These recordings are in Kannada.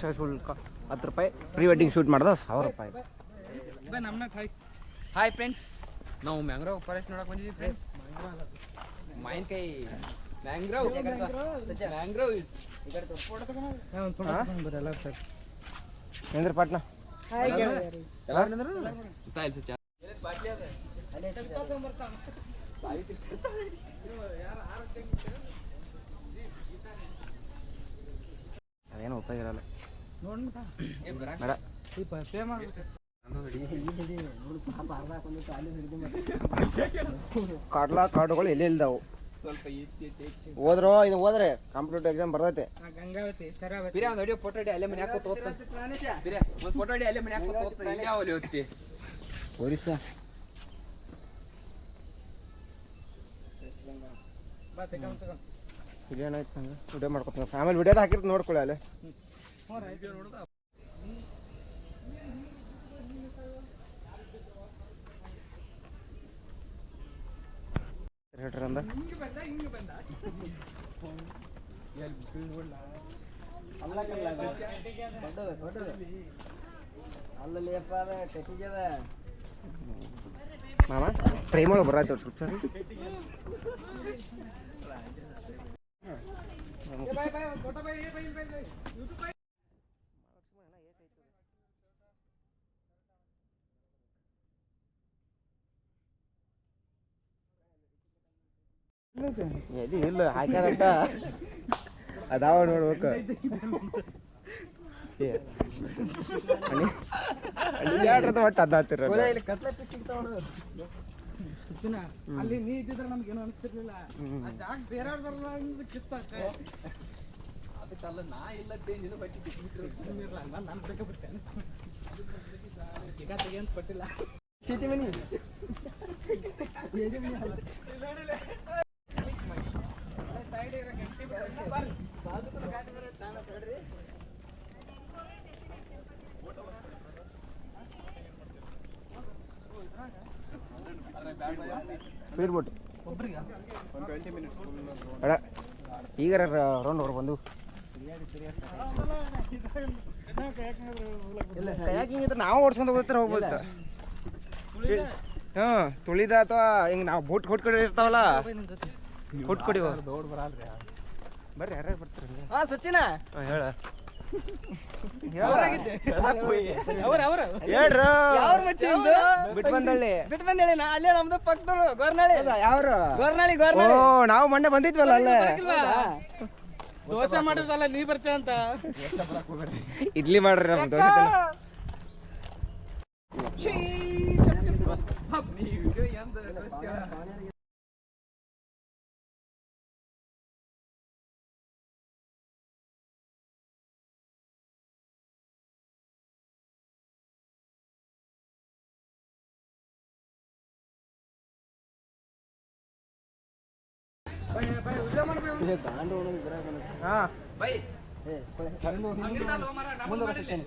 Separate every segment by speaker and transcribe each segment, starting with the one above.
Speaker 1: ಪ್ರವೇಶ ಶುಲ್ಕ ಹತ್ತು ರೂಪಾಯಿ. ಪ್ರೀ ವೆಡ್ಡಿಂಗ್ ಶೂಟ್ ಮಾಡಿದ ಸಾವಿರ ರೂಪಾಯಿ
Speaker 2: ಹಾಯ್. ಫ್ರೆಂಡ್ಸ್. ನಾವು ಮ್ಯಾಂಗ್ರೋವ್ ಫಾರೆಸ್ಟ್ ನೋಡಕ್ ಬಂದಿದ್ದೀವಿ ಫ್ರೆಂಡ್ಸ್. ಮಾವಿನಕಾಯಿ ಮ್ಯಾಂಗ್ರೋವ್. ಮ್ಯಾಂಗ್ರೋವ್
Speaker 1: ಇಂದ್ರ ಪಾಟ್ನ? ಅದೇನು ಉಪಯೋಗ ಇರಲ್ಲ. ಕಾಡ್ಲಾ ಕಾಡುಗಳು ಎಲ್ಲಿ ಇಲ್ದಾವು?
Speaker 2: ಸ್ವಲ್ಪ
Speaker 1: ಹೋದ್ರೋ ಇದು ಹೋದ್ರೆ ಕಾಂಪಿಟೇಟಿವ್ ಎಕ್ಸಾಮ್ ಬರ್ತೈತೆ. ಒರಿಸ್ಸಾ ಇದೇನಾಯ್ತು ನಂಗೆ ವಿಡಿಯೋ ಮಾಡ್ಕೊತೀನಿ. ಆಮೇಲೆ ವಿಡಿಯೋದ ಹಾಕಿರ್ತೀನಿ ನೋಡ್ಕೊಳ್ಳಿ ಅಲ್ಲೇ. ಹೇಳ್ರಿ ಫೋಟೋ ಮಾಮ ಟ್ರೈ ಮಾಡೋ ಬರಾಯ್ತು ಸರ್ ಎಲ್ಲಿ? ಇಲ್ಲ ಹಾಕ್ಯಾರಂತ ಅದಾವ ನೋಡ್ಬೇಕು. ಏ, ಅಲ್ಲಿ- ಅಲ್ಲಿ ಯಾರ್ರದ ಒಟ್ಟು ಅದ ಹತ್ತಿರ
Speaker 3: ಅಲ್ಲಿ ನೀ ಇದ್ದಿದ್ರೆ ಅನಿಸ್ತಿರ್ಲಿಲ್ಲ. ಜಾಗ ಬೇರೆಯವ್ರದಲ್ಲ ಅದಕ್ಕಲ್ಲ ನಾ ಇಲ್ಲದ್ದೇ ಬಟ್ಟಿ ಬಿಟ್ಟಿರಲ್ಲ ನಾನು ಬೇಕಾ ಬಿಡ್ತೇನೆ ಈಗ ತೆಗಿಯಂತ ಪಟ್ಟಿಲ್ಲ
Speaker 1: ಚೀಟಿ ಮನಿ ಸ್ಪೀಡ್ ಬೋಟ್ ಅಡ ಈಗ ರೌಂಡ್ ಹೊರ ಬಂದು. ಕಯಾಕಿಂಗ್ ಇದ್ರೆ ನಾವು ಓಡಿಸ್ಕೊಂಡು ಹೋಗ್ತಾರೆ ಹೋಗ್ಬೋದು ಹಾಂ ತುಳಿದ ಅಥವಾ ಹಿಂಗೆ ನಾವು ಬೋಟ್ ಕೊಟ್ಕೊಂಡಿರ್ತಾವಲ್ಲ ಇರ್ತಾವಲ್ಲ? ಕೊಟ್ಟು ಕೊಡಿ ಬರ್ರಿ ಯಾರ್ಯಾರು ಬರ್ತಾರೆ
Speaker 3: ಹಾ ಸಚಿನ.
Speaker 1: ಹೇಳ. ನಾವು ಮೊನ್ನೆ ಬಂದಿದ್ವಲ್ಲ ಅಲ್ಲೇ.
Speaker 3: ದೋಸೆ ಮಾಡೋದಲ್ಲ ನೀ ಬರ್ತೀಯ ಅಂತ.
Speaker 1: ಇಡ್ಲಿ ಮಾಡ್ರಿ ನಮ್ ದೋಸೆ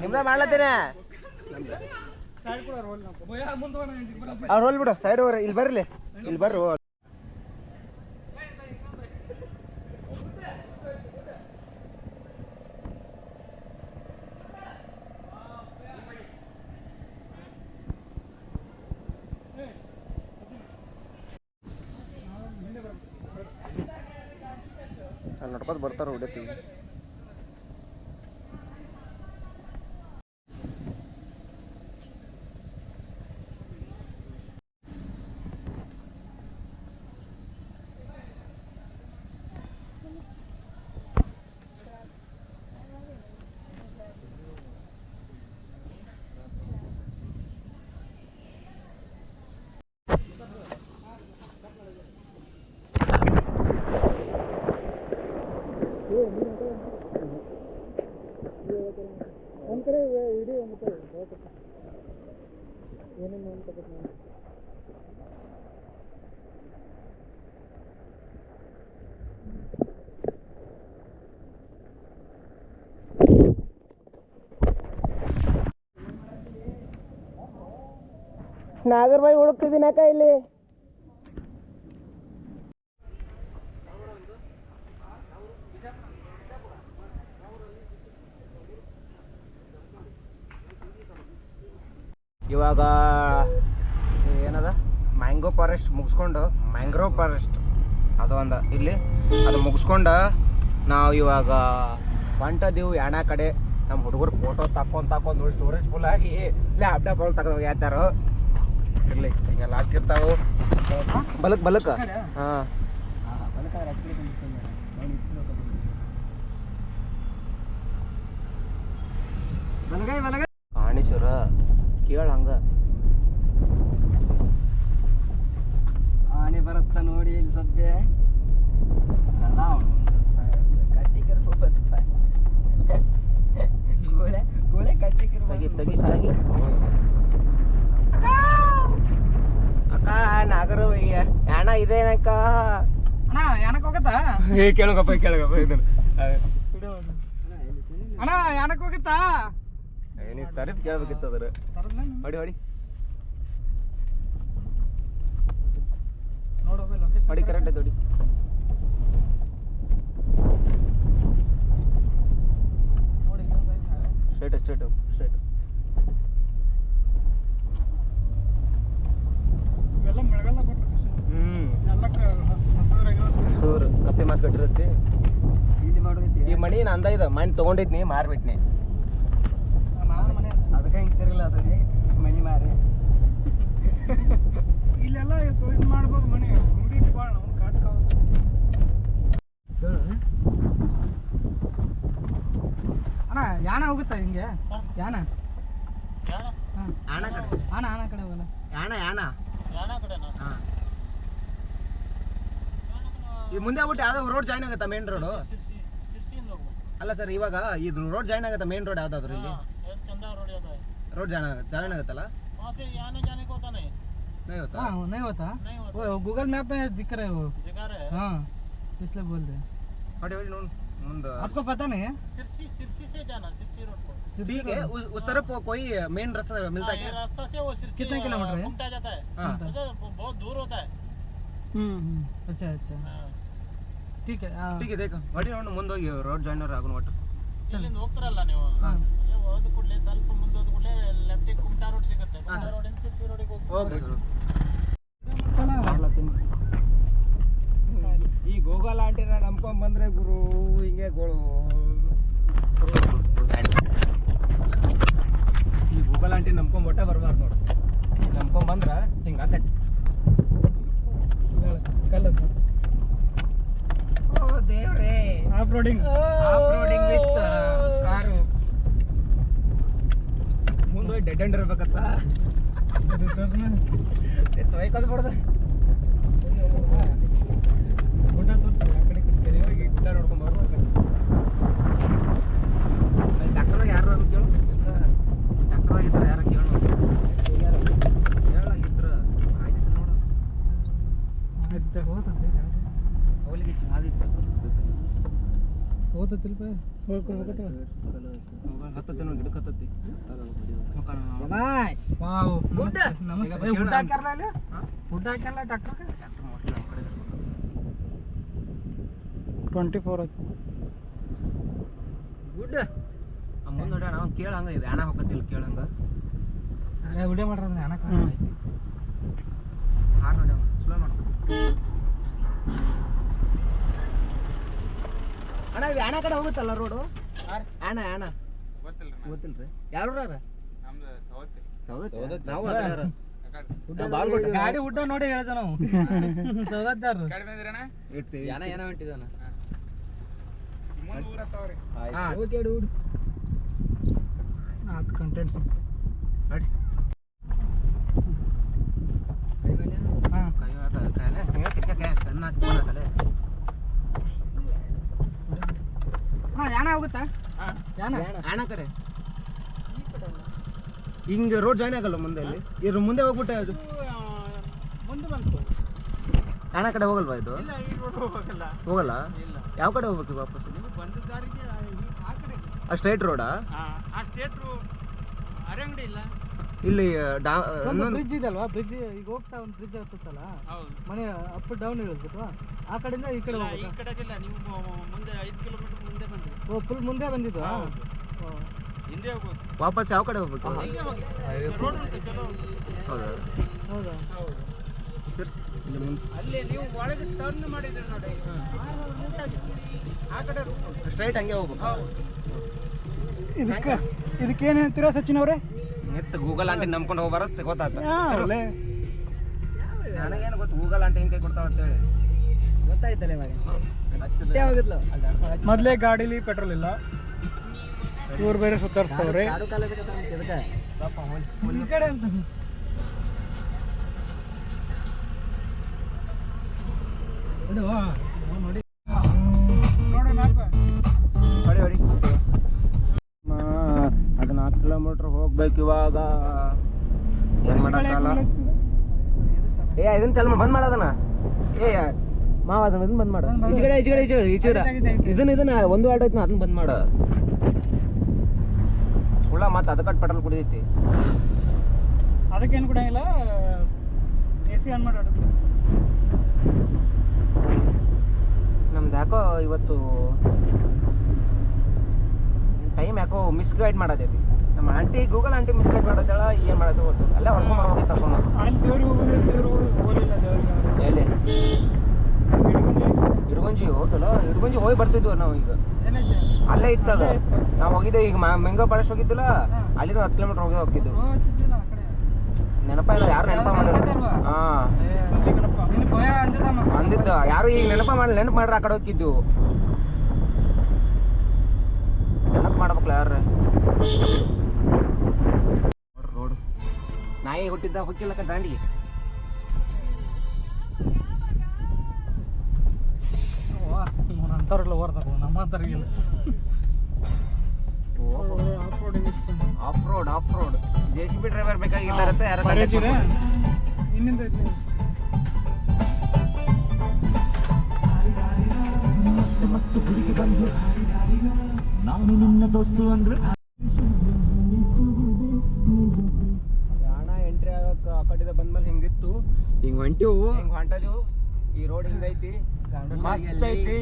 Speaker 1: ನಿಮ್ದ ಮಾಡ್ಲತ್ತೀನಿ ಅವ್ರು ಹೋಲ್ ಬಿಡು ಸೈಡ್ ಹೋಗ್ರಿ. ಇಲ್ಲಿ ಬರ್ರಿ ಇಲ್ಲಿ. ಬರ್ರಿ ನಡ್ಕೋತ ಬರ್ತಾರ ಹೊಡಿತೀವಿ
Speaker 3: ಒಂದ್ ಕಡೆ ಇಡೀ ಒಂದು ಏನೇನು ಅಂತ
Speaker 1: ನಾಗರಬಾಯಿ ಹುಡುಕ್ತಿದ್ದೀನಿ ಅಕ್ಕ ಇಲ್ಲಿ? ಇವಾಗ ಏನದ? ಮ್ಯಾಂಗೋ ಫಾರೆಸ್ಟ್ ಮುಗಿಸ್ಕೊಂಡು ಮ್ಯಾಂಗ್ರೋವ್ ಫಾರೆಸ್ಟ್ ಅದು ಒಂದು. ಇಲ್ಲಿ ಅದು ಮುಗಿಸ್ಕೊಂಡು ನಾವು ಇವಾಗ ಹೊಂಟದೀವು ಯಾಣ ಕಡೆ ನಮ್ಮ ಹುಡುಗರು ಫೋಟೋ ತಕ್ಕೊಂಡು ತಕೊಂಡು ಸ್ಟೋರೇಜ್ ಫುಲ್ ಆಗಿ ಲ್ಯಾಪ್ಟಾಪ್ ಒಳಗೆ ತಗೊಂಡು ಯಾತಾರು ಇರಲಿ ಹಿಂಗೆಲ್ಲ ಹಾಕಿರ್ತಾವೆ ಬಲಕ್ ಬಲಕ್ ಹಾಂ
Speaker 3: ಬಲಗೈ ಬಲಗೈ
Speaker 1: ಕಾಣಿಸುರ ಕೇಳ ಹಂಗ
Speaker 3: ಆನೆ ಬರುತ್ತ ನೋಡಿ ಇಲ್ಲಿ ಸದ್ಯ ಅಲ್ಲ ಅವ್ನು ಕಟ್ಟಿಕರ್ ಗೋಳೆ ಗೋಳೆ ಕಟ್ಟಿಕರ್
Speaker 1: ತಗಿ ತಗಿ ತಗಿ ಅಕ್ಕ ನಾಗರು ಯಾಣ ಇದೇನಕ್ಕ?
Speaker 3: ಅಣ್ಣ ಯಾನಕ್ ಹೋಗತ್ತಾ?
Speaker 1: ಏ ಕೇಳೋಕಪ್ಪ ಕೇಳಗಪ್ಪ ಇದನ್ನ
Speaker 3: ಅಣ್ಣ ಯಾನಕ್ ಹೋಗತ್ತಾ?
Speaker 1: ನೀವು ತರಿಫ್ ಕೇಳ್ಬೇಕಿತ್ತು ಅದ್ರ ಹೊಡಿ ಹೊಡಿ.
Speaker 3: ನೋಡು ಲೊಕೇಶನ್
Speaker 1: ಹೊಡಿ ಕರೆಕ್ಟ್ ಐತೆ ಹೊಡಿ. ಸ್ಟ್ರೇಟ್ ಸ್ಟ್ರೇಟ್ ಸ್ಟ್ರೇಟ್
Speaker 3: ಇವೆಲ್ಲ ಮಳೆಗಾಲ ಕೊಟ್ಟರು
Speaker 1: ಹ್ಮ್
Speaker 3: ಎಲ್ಲ ಹಸಿರಾಗಿರೋದು
Speaker 1: ಸೂರ್ ಕಪ್ಪಿ ಮಾಸ್ ಕಟ್ಟಿರತ್ತಿ
Speaker 3: ಇಲ್ಲಿ ಮಾಡೋದೈತಿ
Speaker 1: ಈ ಮಣಿ ನಂದ ಇದು ಮನೆ ತಗೊಂಡಿದ್ನಿ ಮಾರ್ಬಿಟ್ನಿ
Speaker 3: ಅದಕ್ಕೆ ಹಿಂಗೆ ತಿರುಗಲ್ಲ ಅದೇ ಮನಿ ಮಾರಿ ಇಲ್ಲೆಲ್ಲ ಇದು ಇದು ಮಾಡ್ಬೋದು ಮನೆ ಹುಡುಗಿ ಬಾಳ ಅವ್ನು ಕಾಟ್ಕ ಅಣ್ಣ ಯಾನ ಹೋಗುತ್ತಾ ಹಿಂಗೆ ಯಾನ ಹಾಂ
Speaker 1: ಯಾಣ ಕಡೆ
Speaker 3: ಆನ ಕಡೆ ಹೋಗಲ್ಲ
Speaker 1: ಯಾಣ ಯಾಣ ಹಾ. ಈ ಮುಂದೆ ಬಿಟ್ಟು ಯಾವ್ದೋ ರೋಡ್ ಜಾಯ್ನ್ ಆಗತ್ತಾ ಮೇನ್ ರೋಡ್ ಅಲ್ಲ ಸರ್ ಇವಾಗ ಇದು ರೋಡ್ ಜಾಯ್ನ್ ಆಗತ್ತಾ ಮೇನ್ ರೋಡ್ ಯಾವ್ದಾದ್ರು ಇಲ್ಲಿ ರೋಡ್ ಜಾಯ್ನ್ ಆಗತ್ತೆ ಜಾಯ್ನ್ ಆಗತ್ತಲ್ಲ नहीं होता
Speaker 3: हाँ नहीं होता वो गूगल मैप में दिख रहे हो हाँ इसलिए बोल रहे
Speaker 1: ಹೊಡಿ ಹೊಡಿ ನೋಡು ಮುಂದೆ
Speaker 3: आपको पता नहीं है
Speaker 1: ठीक है उस, उस तरफ को- कोई मेन रास्ता मिलता है क्या
Speaker 4: रास्ता से वो सिरसी
Speaker 3: कितने किलोमीटर है?
Speaker 4: घूमता जाता है
Speaker 1: हाँ।
Speaker 4: मतलब बहुत दूर होता है
Speaker 3: हम्म हम्म, अच्छा अच्छा
Speaker 4: हाँ।
Speaker 3: ठीक है हाँ
Speaker 1: ठीक है देखो ಹೊಡಿ ನೋಡು ಮುಂದೆ ಹೋಗಿ ರೋಡ್ ಜಾಯ್ನರ್ ಆಗೋಣ ಒಟ್ಟು
Speaker 4: ಇಲ್ಲಿಂದ ಹೋಗ್ತಾರಲ್ಲ ನೀವು
Speaker 3: ಹಾಂ.
Speaker 4: ಅಲ್ಲೇ ಹೋದ ಕೂಡಲೇ ಸ್ವಲ್ಪ ಮುಂದೆ ಹೋದ ಕೂಡಲೇ ಲೆಫ್ಟಿಗೆ ಕುಮಟಾ ರೋಡ್ ಸಿಗುತ್ತೆ ಕುಮಟಾ ರೋಡಿಂದ ಸಿರ್ಸಿ ರೋಡಿಗೆ ಹೋಗಿ
Speaker 1: ಓಕೆ ಈ ಗೋಗಲ್ ಆಂಟಿನ ನಂಬ್ಕೊಂಡ್ ಬಂದ್ರೆ ಗುರು ಹಿಂಗೆ ಗೋಳು ಈ ಗೂಗಲ್ ಆಂಟಿ ನಂಬ್ಕೊಂಡ್ ಒಟ್ಟೆ ಬರ್ಬಾರ್ದು ನೋಡು
Speaker 3: ಹೋತತಿಲ್ಪ ಹೋಗ್ಕೊಂಡು ಹೋಗತ್ತವ
Speaker 1: ಹತ್ತತ್ತೆ ನೋಡಿ ಗಿಡಕ್ಕೆ ಹತ್ತತ್ತಿ
Speaker 3: ಶಬಾಷ್. ವಾವ್
Speaker 1: ಗುಡ್ಡ.
Speaker 3: ನಮಸ್ತೆ. ಏ, ಹಾಕ್ಯಾರಲ್ಲ ಇಲ್ಲಿ? ಗುಡ್ಡ ಹಾಕ್ಯಾರಲ್ಲ ಟ್ರ್ಯಾಕ್ಟರ್ಗೆ
Speaker 1: ಡಾಕ್ಟರ್ ಮೋಸ್ಟ್ಲಿ ನಮ್ಮ ಕಡೆ
Speaker 3: ಟ್ವೆಂಟಿ ಫೋರ್
Speaker 1: ಗುಡ್ ಮುಂದೆ ನೋಡ್ಯಾಣ ಅವ್ನು ಕೇಳಂಗ ಇದೆ ಹಣ ಹೋಗತ್ತಿಲ್ಲ ಕೇಳಂಗ.
Speaker 3: ವಿಡಿಯೋ ಮಾಡ್ರ ಹಣ
Speaker 1: ಹಾರ್ ನೋಡ್ಯಾವ ಸ್ಲೋ ಮಾಡು. ಅಣ್ಣ ಇದು ಹಣ ಕಡೆ ಹೋಗುತ್ತಲ್ಲ ರೋಡು ಹಣ ಹಣ ಗೊತ್ತಿಲ್ರಿ ಯಾರು
Speaker 3: ಗಾಡಿ ಉಡ್ಡ ನೋಡಿ ಹೇಳ್ದ ನಾವು. ಸೌದತ್ತಾರ
Speaker 1: ಇಡ್ತೀವಿ
Speaker 2: ಯಾನ ಏನ ಹೊಂಟಿದಾನ
Speaker 1: ಹಾ,
Speaker 3: ಓಕೆ ಡೂಡ್ ಆತ್ ಕಂಟೆಂಟ್ಸ್
Speaker 1: ನಡಿ.
Speaker 3: ಹಾಂ.
Speaker 1: ಕೈ ಹಾಕ- ಕೈಲೆ. ಹಿಂಗೆ ಕಿಟ್ಕ ಕೈ ಹಾಕ್, ಕಣ್ಣ್ ಹಾಕ್ ಫೋನ್ ಹಾಕಲೆ.
Speaker 3: ಅಣ್ಣ ಯಾನ ಹೋಗುತ್ತಾ ಯಾನ
Speaker 1: ಹಣ ಕಡೆ ಹಿಂಗೆ ರೋಡ್ ಜಾಯ್ನ್ ಆಗಲ್ಲ ಮುಂದೆ ಅಲ್ಲಿ? ಇದ್ರ ಮುಂದೆ ಹೋಗ್ಬಿಟ್ಟೆ ಅದು
Speaker 4: ಮುಂದೆ ಬಂತು
Speaker 1: ಹಣ ಕಡೆ ಹೋಗಲ್ವಾ ಇದು?
Speaker 4: ಇಲ್ಲ ಈ ರೋಡ್ ಹೋಗಲ್ಲ.
Speaker 1: ಹೋಗಲ್ಲ?
Speaker 4: ಇಲ್ಲ.
Speaker 1: ಯಾವ ಕಡೆ ಹೋಗ್ಬೇಕು ವಾಪಸ್
Speaker 4: ನೀವು? ಬಂದ ದಾರಿಗೆ ಆ- ಕಡೆ.
Speaker 1: ಆ ಸ್ಟ್ರೈಟ್ ರೋಡಾ
Speaker 4: ಆ? ಥಿಯೇಟ್ರು ಅರಂಗಡಿ ಇಲ್ಲ.
Speaker 1: ಇಲ್ಲಿ ಡಾ
Speaker 3: ಬ್ರಿಡ್ಜ್ ಇದಲ್ವಾ ಬ್ರಿಡ್ಜ್ ಈಗ ಹೋಗ್ತಾ ಒಂದು ಬ್ರಿಡ್ಜ್ ಹತ್ತಲ್ಲ
Speaker 4: ಹೌದು.
Speaker 3: ಮನೆ ಅಪ್ ಡೌನ್ ಇಳಿದ್ಬಿಟ್ಟು ಆ ಕಡೆಯಿಂದ ಈ ಕಡೆ
Speaker 4: ಈ ಕಡೆಗಿಲ್ಲ. ನೀವು ಮುಂದೆ ಐದು ಕಿಲೋಮೀಟರ್ ಮುಂದೆ ಬಂದ್ರಿ.
Speaker 3: ಓ ಫುಲ್ ಮುಂದೆ ಬಂದಿದ್ದು.
Speaker 1: ವಾಪಸ್ ಯಾವ ಕಡೆ ಹೋಗ್ಬೇಕು? ಹೌದಾ?
Speaker 3: ಅಲ್ಲಿ ನೀವು ಒಳಗೆ ಟರ್ನ್ ಮಾಡಿದ್ರಿ ನೋಡಿ. ಆ ಕಡೆ
Speaker 1: ಸ್ಟ್ರೈಟ್ ಹಂಗೆ ಹೋಗ್ಬೇಕು.
Speaker 3: ಇದಕ್ಕೆ ಇದಕ್ಕೆ ಏನು ಹೇಳ್ತೀರಾ ಸಚಿನ್ ಅವರೇ?
Speaker 1: ಎತ್ತ ಗೂಗಲ್ ಆಂಟಿ ನಂಬ್ಕೊಂಡು ಹೋಗ್ಬಾರತ್ತೆ ಗೊತ್ತಾಯ್ತು? ಗೊತ್ತಾತ ನನಗೇನು ಗೊತ್ತು ಗೂಗಲ್ ಆಂಟಿ ಹಿಂಗೆ ಕೊಡ್ತಾವ ಅಂತೇಳಿ
Speaker 2: ಗೊತ್ತಾಯ್ತಲ್ಲ ಇವಾಗ.
Speaker 3: ಮೊದಲೇ ಗಾಡೀಲಿ ಪೆಟ್ರೋಲ್ ಇಲ್ಲ. ಇವ್ರು ಬೇರೆ ಸುತ್ತಾರಿಸ್ತವ್ರೆ ಹದಿನಾಲ್ಕು ಕಡೆ
Speaker 1: ಅದು ನಾಲ್ಕು ಕಿಲೋಮೀಟ್ರ್ ಹೋಗ್ಬೇಕು ಇವಾಗ. ಏನ್ ಏ ಇದನ್ನ ಚಲ ಬಂದ್ ಮಾಡದನ ಏ ಮಾವ ಅದನ್ನ ಇದನ್ನ ಬಂದ್ ಮಾಡ. ಈಚೆಗಡೆ ಈಚೆಗಡೆ ಈಚೆಗಡೆ ಈಚೆಗಡೆ ಇದನ್ನ ಇದನ್ನ ಒಂದು ವಾರ್ಡ್ ಐತ್ನ ಅದನ್ನ ಬಂದ್ ಮಾಡ. ಸುಳ್ಳ ಮತ್ತೆ ಅದಕ್ಕೆ ಪೆಟ್ರೋಲ್ ಕುಡಿದೈತಿ
Speaker 3: ಅದಕ್ಕೇನು ಇಲ್ಲ ಎ ಸಿ ಆನ್ ಮಾಡಿ
Speaker 1: ನಮ್ದು ಯಾಕೋ ಇವತ್ತು ಟೈಮ್ ಯಾಕೋ ಮಿಸ್ಗೈಡ್ ಮಾಡೋದೈತಿ ನಮ್ಮ ಆಂಟಿ ಗೂಗಲ್ ಆಂಟಿ ಮಿಸ್ಗೈಡ್ ಮಾಡತ್ತೇಳ ಏನ್ ಮಾಡೋದು ಗೊತ್ತು. ಅಲ್ಲೇ ಹೊಸ ಬರ್ಬೇಕಿತ್ತ
Speaker 3: ತಗೊಂಡು
Speaker 1: ಎಲ್ಲಿ?
Speaker 3: ಹಿಡ್ಕೊಂಡ್ರಿ.
Speaker 1: ಇಡ್ಗುಂಜಿ ಹೋದಲ್ಲ ಇಡ್ಗುಂಜಿ ಹೋಗಿ ಬರ್ತಿದ್ವು ನಾವು ಈಗ. ಅಲ್ಲೇ ಇತ್ತದ.
Speaker 3: ಅದು
Speaker 1: ನಾವು ಹೋಗಿದ್ದೆ ಈಗ ಮೆಂಗೋ ಪ್ಯಾಲೇಸ್ ಹೋಗಿದ್ದಿಲ್ಲ. ಅಲ್ಲಿಂದ ಹತ್ತು ಕಿಲೋಮೀಟರ್ ಹೋಗಿ ಹೋಗಿದ್ದು. ನೆನಪ ಇಲ್ಲ ಯಾರು ನೆನಪ ಮಾಡಿಲ್ಲ ಹಾ. ಅಂದಿದ್ದ ಯಾರು ಈಗ ನೆನಪ ಮಾಡಿ ನೆನಪು ಮಾಡ್ರ ಆ ಕಡೆ ಹೋಗಿದ್ದು ನೆನಪು ಮಾಡ್ಬೇಕಲ್ಲ ಯಾರು ರೋಡ್. ನಾಯಿ ಹುಟ್ಟಿದ್ದ ಹುಟ್ಟಿಲ್ಲಕ್ಕ ದಾಂಡಿಗೆ.
Speaker 3: Off-roading
Speaker 1: off road off road J C B driver ಬೇಕಾಗಿಲ್ಲ ಇರುತ್ತೆ ಯಾರು
Speaker 3: ನಾನು ನಿನ್ನ ಇನ್ನಿಂದ ಐತಿ.
Speaker 1: ಹಣ ಎಂಟ್ರಿ ಆಗಕ್ಕೆ ಆ ಕಡೆದ ಬಂದ್ಮೇಲೆ ಹಿಂಗಿತ್ತು.
Speaker 2: ಹಿಂಗ್ ಹೊಂಟಿವು.
Speaker 1: ಹಿಂಗ್ ಹೊಂಟದೀವು ಈ ರೋಡ್ ಹಿಂಗೈತಿ. ಮಸ್ತ್ ಐತಿ.